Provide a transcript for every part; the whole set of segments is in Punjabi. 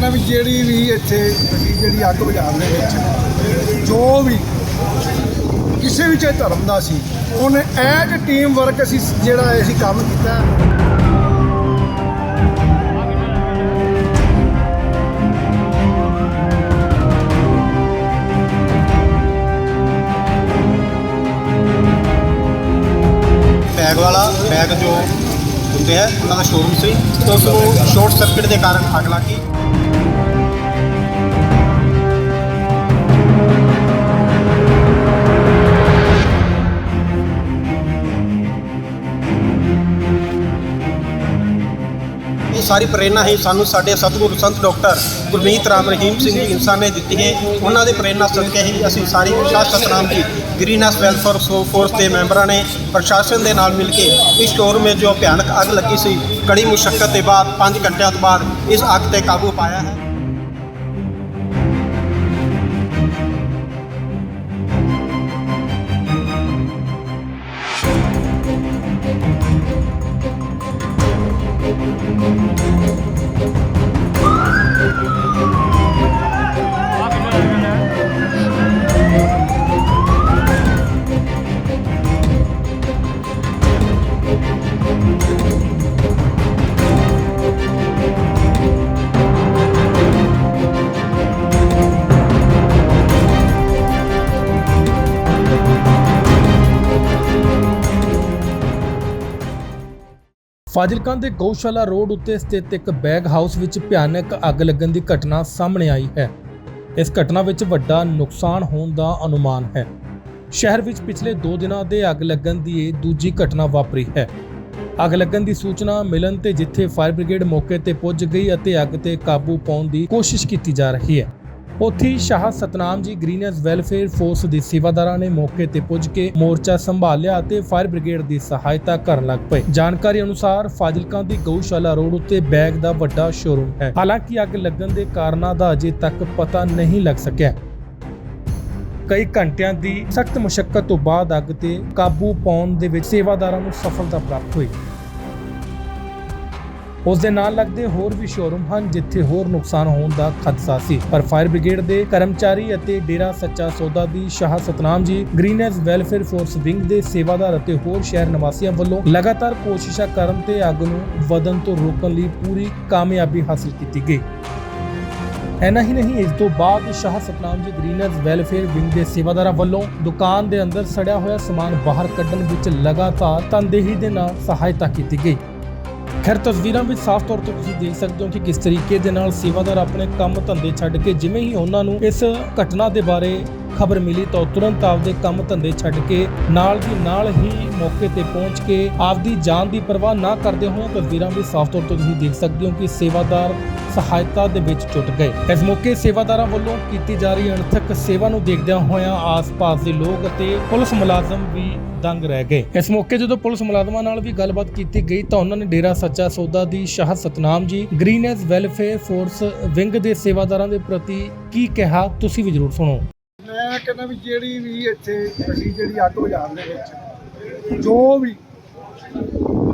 ਕਹਿੰਦਾ ਵੀ ਜਿਹੜੀ ਵੀ ਇੱਥੇ ਜਿਹੜੀ ਅੱਗ ਬਾਜ਼ਾਰ ਦੇ ਵਿੱਚ ਜੋ ਵੀ ਕਿਸੇ ਵੀ ਚਾਹੇ ਧਰਮ ਦਾ ਸੀ ਉਹਨੇ ਐਜ ਟੀਮ ਵਰਕ ਅਸੀਂ ਜਿਹੜਾ ਅਸੀਂ ਕੰਮ ਕੀਤਾ। ਬੈਗ ਵਾਲਾ ਬੈਗ ਜੋ ਹੁੰਦੇ ਹੈ ਉਹਨਾਂ ਦਾ ਸ਼ੋਰੂਮ ਸੀ। ਤੇ ਉਸ ਨੂੰ ਸ਼ਾਰਟ ਸਰਕਟ ਦੇ ਕਾਰਨ ਅੱਗ ਲੱਗੀ ਸਾਰੀ ਪ੍ਰੇਰਣਾ ਹੀ ਸਾਨੂੰ ਸਾਡੇ ਸਤਿਗੁਰੂ ਸੰਤ ਡਾਕਟਰ ਗੁਰਮੀਤ ਰਾਮ ਰਹੀਮ ਸਿੰਘ ਜੀ ਇਨਸਾਨ ਨੇ ਦਿੱਤੀ ਹੈ ਉਹਨਾਂ ਦੇ ਪ੍ਰੇਰਣਾ ਸਦਕੇ ਹੀ ਅਸੀਂ ਸਾਰੀ ਸ਼ਾਸਤ ਸਤਨਾਮ ਜੀ। ਗ੍ਰੀਨੈਸ ਵੈਲਫੇਅਰ ਫੋਰਸ ਦੇ ਮੈਂਬਰਾਂ ਨੇ ਪ੍ਰਸ਼ਾਸਨ ਦੇ ਨਾਲ ਮਿਲ ਕੇ ਇਸ ਸਟੋਰ ਵਿੱਚ ਜੋ ਭਿਆਨਕ ਅੱਗ ਲੱਗੀ ਸੀ, ਕੜੀ ਮੁਸ਼ਕਲ ਦੇ ਬਾਅਦ 5 ਘੰਟਿਆਂ ਤੋਂ ਬਾਅਦ ਇਸ ਅੱਗ ਤੇ ਕਾਬੂ ਪਾਇਆ ਹੈ। ਫਾਜ਼ਿਲਕਾਂ ਦੇ ਗਊਸ਼ਾਲਾ ਰੋਡ ਉੱਤੇ ਸਥਿਤ ਇੱਕ ਬੈਗ ਹਾਊਸ ਵਿੱਚ ਭਿਆਨਕ ਅੱਗ ਲੱਗਣ ਦੀ ਘਟਨਾ ਸਾਹਮਣੇ ਆਈ ਹੈ। ਇਸ ਘਟਨਾ ਵਿੱਚ ਵੱਡਾ ਨੁਕਸਾਨ ਹੋਣ ਦਾ ਅਨੁਮਾਨ ਹੈ। ਸ਼ਹਿਰ ਵਿੱਚ ਪਿਛਲੇ 2 ਦਿਨਾਂ ਦੇ ਅੱਗ ਲੱਗਣ ਦੀ ਇਹ ਦੂਜੀ ਘਟਨਾ ਵਾਪਰੀ ਹੈ। ਅੱਗ ਲੱਗਣ ਦੀ ਸੂਚਨਾ ਮਿਲਣ ਤੇ ਜਿੱਥੇ ਫਾਇਰ ਬ੍ਰਿਗੇਡ ਮੌਕੇ ਤੇ ਪੁੱਜ ਗਈ ਅਤੇ ਅੱਗ ਤੇ ਕਾਬੂ ਪਾਉਣ ਦੀ ਕੋਸ਼ਿਸ਼ ਕੀਤੀ ਜਾ ਰਹੀ ਹੈ। ਉੱਥੇ ਸ਼ਾਹ ਸਤਨਾਮ ਜੀ ਗ੍ਰੀਨਸ ਵੈਲਫੇਅਰ ਫੋਰਸ ਦੇ ਸੇਵਾਦਾਰਾਂ ਨੇ ਮੌਕੇ ਤੇ ਪੁੱਜ ਕੇ ਮੋਰਚਾ ਸੰਭਾਲਿਆ ਅਤੇ ਫਾਇਰ ਬ੍ਰਿਗੇਡ ਦੀ ਸਹਾਇਤਾ ਕਰਨ ਲੱਗ ਪਏ। ਜਾਣਕਾਰੀ ਅਨੁਸਾਰ ਫਾਜ਼ਿਲਕਾਂ ਦੀ ਗਊਸ਼ਾਲਾ ਰੋਡ ਉੱਤੇ ਬੈਗ ਦਾ ਵੱਡਾ ਸ਼ੋਰੂਮ ਹੈ। ਹਾਲਾਂਕਿ ਅੱਗ ਲੱਗਣ ਦੇ ਕਾਰਨਾਂ ਦਾ ਅਜੇ ਤੱਕ ਪਤਾ ਨਹੀਂ ਲੱਗ ਸਕਿਆ। ਕਈ ਘੰਟਿਆਂ ਦੀ ਸਖਤ ਮੁਸ਼ਕਲ ਤੋਂ ਬਾਅਦ ਅੱਗ ਤੇ ਕਾਬੂ ਪਾਉਣ ਦੇ ਵਿੱਚ ਸੇਵਾਦਾਰਾਂ ਨੂੰ ਸਫਲਤਾ ਪ੍ਰਾਪਤ ਹੋਈ। ਉਸ ਦੇ ਨਾਲ ਲੱਗਦੇ ਹੋਰ ਵੀ ਸ਼ੋਰੂਮ ਹਨ, ਜਿੱਥੇ ਹੋਰ ਨੁਕਸਾਨ ਹੋਣ ਦਾ ਖਦਸ਼ਾ ਸੀ। ਪਰ ਫਾਇਰ ਬ੍ਰਿਗੇਡ ਦੇ ਕਰਮਚਾਰੀ ਅਤੇ ਡੇਰਾ ਸੱਚਾ ਸੌਦਾ ਦੀ ਸ਼ਾਹ ਸਤਨਾਮ ਜੀ ਗ੍ਰੀਨੈਸ ਵੈਲਫੇਅਰ ਫੋਰਸ ਵਿੰਗ ਦੇ ਸੇਵਾਦਾਰ ਅਤੇ ਹੋਰ ਸ਼ਹਿਰ ਨਿਵਾਸੀਆਂ ਵੱਲੋਂ ਲਗਾਤਾਰ ਕੋਸ਼ਿਸ਼ਾਂ ਕਰਨ ਤੇ ਅੱਗ ਨੂੰ ਵਧਣ ਤੋਂ ਰੋਕਣ ਲਈ ਪੂਰੀ ਕਾਮਯਾਬੀ ਹਾਸਲ ਕੀਤੀ ਗਈ। ਐਨਾ ਹੀ ਨਹੀਂ, ਇਸ ਤੋਂ ਬਾਅਦ ਸ਼ਾਹ ਸਤਨਾਮ ਜੀ ਗ੍ਰੀਨਰਸ ਵੈਲਫੇਅਰ ਵਿੰਗ ਦੇ ਸੇਵਾਦਾਰਾਂ ਵੱਲੋਂ ਦੁਕਾਨ ਦੇ ਅੰਦਰ ਸੜਿਆ ਹੋਇਆ ਸਮਾਨ ਬਾਹਰ ਕੱਢਣ ਵਿੱਚ ਲਗਾਤਾਰ ਤਨਦੇਹੀ ਦੇ ਨਾਲ ਸਹਾਇਤਾ ਕੀਤੀ ਗਈ। ਖੈਰ, ਤਸਵੀਰਾਂ ਵਿੱਚ ਸਾਫ਼ ਤੌਰ ਤੇ ਤੁਸੀਂ ਦੇਖ ਸਕਦੇ ਹੋ ਕਿ ਕਿਸ ਤਰੀਕੇ ਦੇ ਨਾਲ ਸੇਵਾਦਾਰ ਆਪਣੇ ਕੰਮ ਧੰਦੇ ਛੱਡ ਕੇ ਜਿਵੇਂ ਹੀ ਉਹਨਾਂ ਨੂੰ ਇਸ ਘਟਨਾ ਦੇ ਬਾਰੇ ਖਬਰ ਮਿਲੀ ਤਾਂ ਤੁਰੰਤ ਆਪਦੇ ਕੰਮ ਧੰਦੇ ਛੱਡ ਕੇ ਨਾਲ ਦੀ ਨਾਲ ਹੀ ਮੌਕੇ ਤੇ ਪਹੁੰਚ ਕੇ ਆਪਦੀ ਜਾਨ ਦੀ ਪਰਵਾਹ ਨਾ ਕਰਦੇ ਹੋਏ ਤਸਵੀਰਾਂ ਵਿੱਚ ਸਾਫ਼ ਤੌਰ ਤੇ ਤੁਸੀਂ ਦੇਖ ਸਕਦੇ ਹੋ ਕਿ ਸੇਵਾਦਾਰ ਸਹਾਇਤਾ ਦੇ ਵਿੱਚ ਜੁਟ ਗਏ। ਇਸ ਮੌਕੇ ਸੇਵਾਦਾਰਾਂ ਵੱਲੋਂ ਕੀਤੀ ਜਾ ਰਹੀ ਅਣਥਕ ਸੇਵਾ ਨੂੰ ਦੇਖਦਿਆਂ ਹੋਇਆਂ ਆਸ-ਪਾਸ ਦੇ ਲੋਕ ਅਤੇ ਪੁਲਿਸ ਮੁਲਾਜ਼ਮ ਵੀ ਦੰਗ ਰਹਿ ਗਏ। ਇਸ ਮੌਕੇ ਜਦੋਂ ਪੁਲਿਸ ਮੁਲਾਜ਼ਮਾਂ ਨਾਲ ਵੀ ਗੱਲਬਾਤ ਕੀਤੀ ਗਈ ਤਾਂ ਉਹਨਾਂ ਨੇ ਡੇਰਾ ਸੱਚਾ ਸੌਦਾ ਦੀ ਸ਼ਾਹ ਸਤਨਾਮ ਜੀ ਗ੍ਰੀਨੈਸ ਵੈਲਫੇਅਰ ਫੋਰਸ ਵਿੰਗ ਦੇ ਸੇਵਾਦਾਰਾਂ ਦੇ ਪ੍ਰਤੀ ਕੀ ਕਿਹਾ, ਤੁਸੀਂ ਵੀ ਜ਼ਰੂਰ ਸੁਣੋ। ਮੈਂ ਕਹਿੰਦਾ ਵੀ ਜਿਹੜੀ ਵੀ ਇੱਥੇ ਅਸੀਂ ਜਿਹੜੀ ਅੱਗ ਬਾਜ਼ਾਰ ਦੇ ਵਿੱਚ, ਜੋ ਵੀ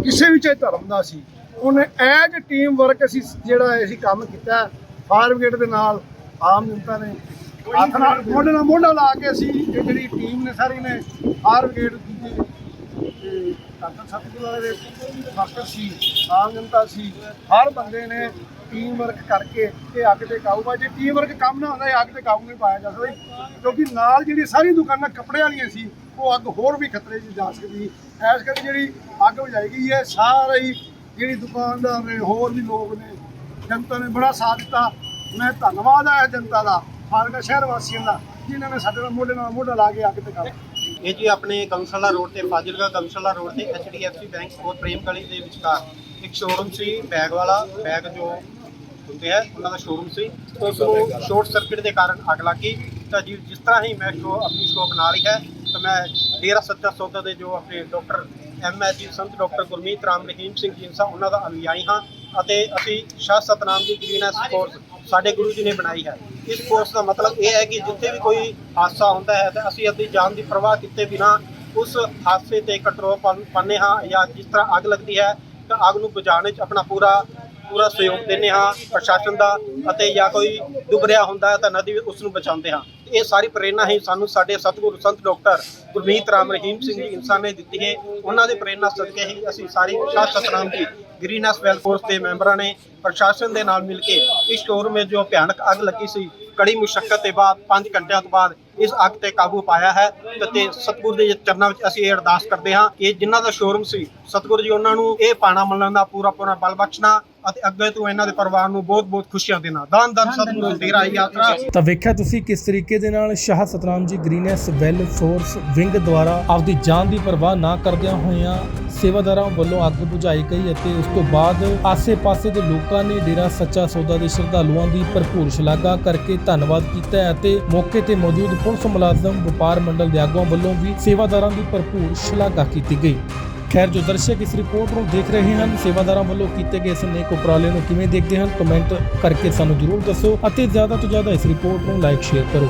ਕਿਸੇ ਵੀ ਚਾਹੇ ਧਰਮ ਦਾ ਸੀ, ਉਹਨੇ ਐਜ ਟੀਮ ਵਰਕ ਅਸੀਂ ਜਿਹੜਾ ਅਸੀਂ ਕੰਮ ਕੀਤਾ, ਫਾਇਰ ਬ੍ਰਿਗੇਡ ਦੇ ਨਾਲ, ਆਮ ਜਨਤਾ ਨੇ ਹੱਥ ਨਾਲ, ਮੋਢੇ ਨਾਲ ਮੋਢਾ ਲਾ ਕੇ ਅਸੀਂ ਇਹ ਜਿਹੜੀ ਟੀਮ ਨੇ ਸਾਰੀ ਨੇ, ਫਾਇਰ ਬ੍ਰਿਗੇਡ ਕੀਤੀ ਤੇ ਡਾਕਟਰ ਸਤਿਗੁਰੂ ਵਾਲੇ ਦੇ ਮਾਸਟਰ ਸੀ, ਆਮ ਜਨਤਾ ਸੀ, ਹਰ ਬੰਦੇ ਨੇ ਟੀਮ ਵਰਕ ਕਰਕੇ ਇਹ ਅੱਗ ਤੇ ਕਾਬੂ ਪਾਇਆ ਜੇ ਟੀਮ ਵਰਕ ਕੰਮ ਨਾ ਹੁੰਦਾ, ਇਹ ਅੱਗ ਤੇ ਕਾਬੂ ਨਹੀਂ ਪਾਇਆ ਜਾ ਸਕਦਾ ਕਿਉਂਕਿ ਨਾਲ ਜਿਹੜੀ ਸਾਰੀ ਦੁਕਾਨਾਂ ਕੱਪੜੇ ਵਾਲੀਆਂ ਸੀ, ਉਹ ਅੱਗ ਹੋਰ ਵੀ ਖਤਰੇ 'ਚ ਜਾ ਸਕਦੀ ਸੀ। ਐਸ ਕਰਕੇ ਜਿਹੜੀ ਅੱਗ ਵਜਾਈ ਗਈ ਹੈ, ਸਾਰਾ ਹੀ ਜਿਹੜੀ ਦੁਕਾਨਦਾਰ ਨੇ, ਹੋਰ ਵੀ ਲੋਕ ਨੇ, ਜਨਤਾ ਨੇ ਬੜਾ ਸਾਥ ਦਿੱਤਾ। ਮੈਂ ਧੰਨਵਾਦ ਹੈ ਜਨਤਾ ਦਾ ਫਾਰਗਾ ਸ਼ਹਿਰ ਵਾਸੀਆਂ ਦਾ, ਜਿਨ੍ਹਾਂ ਨੇ ਸਾਡੇ ਨਾਲ ਮੋਢੇ ਨਾਲ ਮੋਢਾ ਲਾ ਕੇ ਅੱਗ ਤੇ ਕੰਮ ਇਹ ਜੀ ਆਪਣੇ ਕਮਸਲਾ ਰੋਡ ਤੇ, ਫਾਜ਼ਿਲਕਾ ਕਮਸਲਾ ਰੋਡ ਤੇ HDFC ਬੈਂਕ ਹੋਰ ਪ੍ਰੇਮ ਗਲੀ ਦੇ ਵਿਚਕਾਰ। ਇੱਕ ਸ਼ੋਰੂਮ ਸੀ, ਬੈਗ ਵਾਲਾ, ਬੈਗ ਜੋ ਹੁੰਦੇ ਹੈ ਉਹਨਾਂ ਦਾ ਸ਼ੋਰੂਮ ਸੀ। ਤੇ ਉਸ ਨੂੰ ਸ਼ਾਰਟ ਸਰਕਟ ਦੇ ਕਾਰਨ ਅੱਗ ਲੱਗ ਗਈ। ਤਾਂ ਜੀ, ਜਿਸ ਤਰ੍ਹਾਂ ਹੀ ਮੈਂ ਸ਼ੋ ਆਪਣੀ ਸ਼ੋਪ ਬਣਾ ਰਹੀ ਹੈ, ਤਾਂ ਮੈਂ ਡੇਰਾ ਸੱਚਾ ਸੌਦਾ ਦੇ ਜੋ ਆਪਣੇ doctor M S G Sant doctor Gurmeet Ram Rahim Singh ji ਸਾਹਿਬ ਉਹਨਾਂ ਦਾ ਅਨੁਯਾਈ ਹਾਂ ਅਤੇ ਅਸੀਂ ਸ਼ਾਹ ਸਤਨਾਮ ਦੀ ਗ੍ਰੀਨੈਸ ਕੋਰਸ ਸਾਡੇ ਗੁਰੂ ਜੀ ਨੇ ਬਣਾਈ ਹੈ। ਇਸ ਕੋਰਸ ਦਾ ਮਤਲਬ ਇਹ ਹੈ ਕਿ ਜਿੱਥੇ ਵੀ ਕੋਈ ਹਾਦਸਾ ਹੁੰਦਾ ਹੈ, ਤਾਂ ਅਸੀਂ ਆਪਣੀ ਜਾਨ ਦੀ ਪਰਵਾਹ ਕੀਤੇ ਬਿਨਾ ਉਸ ਹਾਦਸੇ ਤੇ ਕੰਟਰੋਲ ਪਾਉਂਦੇ ਹਾਂ ਜਾਂ ਜਿਸ ਤਰ੍ਹਾਂ ਅੱਗ ਲੱਗਦੀ ਹੈ, ਤਾਂ ਅੱਗ ਨੂੰ ਬੁਝਾਉਣ ਵਿੱਚ ਆਪਣਾ ਪੂਰਾ ਪੂਰਾ ਸਹਿਯੋਗ ਦਿੰਦੇ ਹਾਂ, ਪ੍ਰਸ਼ਾਸਨ ਦਾ ਅਤੇ ਜਾਂ ਕੋਈ ਡੁੱਬ ਰਿਹਾ ਹੁੰਦਾ ਹੈ ਤਾਂ ਨਦੀ ਵਿੱਚ ਉਸ ਨੂੰ ਬਚਾਉਂਦੇ ਹਾਂ। ਇਹ ਸਾਰੀ ਪ੍ਰੇਰਣਾ ਹੀ ਸਾਨੂੰ ਸਾਡੇ ਸਤਿਗੁਰੂ ਸੰਤ ਡਾਕਟਰ ਗੁਰਮੀਤ ਰਾਮ ਰਹੀਮ ਸਿੰਘ ਜੀ ਇਨਸਾਨ ਨੇ ਦਿੱਤੀ ਹੈ। ਉਹਨਾਂ ਦੀ ਪ੍ਰੇਰਣਾ ਸਦਕੇ ਹੀ ਅਸੀਂ ਸਾਰੀ ਸ਼ਾਹ ਸਤਨਾਮ ਜੀ ਗ੍ਰੀਨਸ ਵੈਲ ਦੇ ਮੈਂਬਰਾਂ ਨੇ ਪ੍ਰਸ਼ਾਸਨ ਦੇ ਨਾਲ ਮਿਲ ਕੇ ਇਸ ਸ਼ੋਰੂਮ ਵਿੱਚ ਜੋ ਭਿਆਨਕ ਅੱਗ ਲੱਗੀ ਸੀ, ਕੜੀ ਮੁਸ਼ਕਲ ਦੇ ਬਾਅਦ 5 ਘੰਟਿਆਂ ਤੋਂ ਬਾਅਦ ਇਸ ਅੱਗ ਤੇ ਕਾਬੂ ਪਾਇਆ ਹੈ ਤੇ ਸਤਿਗੁਰ ਦੇ ਚਰਨਾਂ ਵਿੱਚ ਅਸੀਂ ਇਹ ਅਰਦਾਸ ਕਰਦੇ ਹਾਂ ਕਿ ਜਿਨ੍ਹਾਂ ਦਾ ਸ਼ੋਰੂਮ ਸੀ, ਸਤਿਗੁਰ ਜੀ ਉਹਨਾਂ ਨੂੰ ਇਹ ਪਾਣਾ ਮੰਨਣ ਦਾ ਪੂਰਾ ਪੂਰਾ ਬਲ ਬਖਸ਼ਣਾ ਅਤੇ ਅੱਗੇ ਤੋਂ ਇਹਨਾਂ ਦੇ ਪਰਿਵਾਰ ਨੂੰ ਬਹੁਤ ਬਹੁਤ ਖੁਸ਼ੀਆਂ ਦੇਣਾ। ਦਾਨ ਦਾਨ ਸਤਿਗੁਰੂ ਤੇਰਾ ਯਾਤਰਾ। ਤਾਂ ਵੇਖਿਆ ਤੁਸੀਂ ਕਿਸ ਤਰੀਕੇ ਦੇ ਨਾਲ ਸ਼ਾਹ ਸਤਨਾਮ ਜੀ ਗ੍ਰੀਨੈਸ ਵੈਲ ਫੋਰਸ ਵਿੰਗ ਦੁਆਰਾ ਆਪਦੀ ਜਾਨ ਦੀ ਪਰਵਾਹ ਨਾ ਕਰਦਿਆਂ ਹੋਇਆਂ ਸੇਵਾਦਾਰਾਂ ਵੱਲੋਂ ਅੱਗ ਬੁਝਾਈ ਗਈ ਅਤੇ ਉਸ ਤੋਂ ਬਾਅਦ ਆਸੇ-ਪਾਸੇ ਦੇ ਲੋਕਾਂ ਨੇ ਡੇਰਾ ਸੱਚਾ ਸੌਦਾ ਦੇ ਸ਼ਰਧਾਲੂਆਂ ਦੀ ਭਰਪੂਰ ਸ਼ਲਾਘਾ ਕਰਕੇ ਧੰਨਵਾਦ ਕੀਤਾ ਅਤੇ ਮੌਕੇ ਤੇ ਮੌਜੂਦ ਪੁਲਿਸ ਮੁਲਾਜ਼ਮ ਵਪਾਰ ਮੰਡਲ ਦੇ ਆਗੂਆਂ ਵੱਲੋਂ ਵੀ ਸੇਵਾਦਾਰਾਂ ਦੀ ਭਰਪੂਰ ਸ਼ਲਾਘਾ ਕੀਤੀ ਗਈ। ਖੈਰ, ਜੋ ਦਰਸ਼ਕ ਇਸ ਰਿਪੋਰਟ ਨੂੰ ਦੇਖ ਰਹੇ ਹਨ, ਸੇਵਾਦਾਰਾਂ ਵੱਲੋਂ ਕੀਤੇ ਗਏ ਇਸ ਨੇਕ ਉਪਰਾਲੇ ਨੂੰ ਕਿਵੇਂ ਦੇਖਦੇ ਹਨ ਕਮੈਂਟ ਕਰਕੇ ਸਾਨੂੰ ਜਰੂਰ ਦੱਸੋ ਅਤੇ ਜ਼ਿਆਦਾ ਤੋਂ ਜ਼ਿਆਦਾ ਇਸ ਰਿਪੋਰਟ ਨੂੰ ਲਾਈਕ ਸ਼ੇਅਰ ਕਰੋ।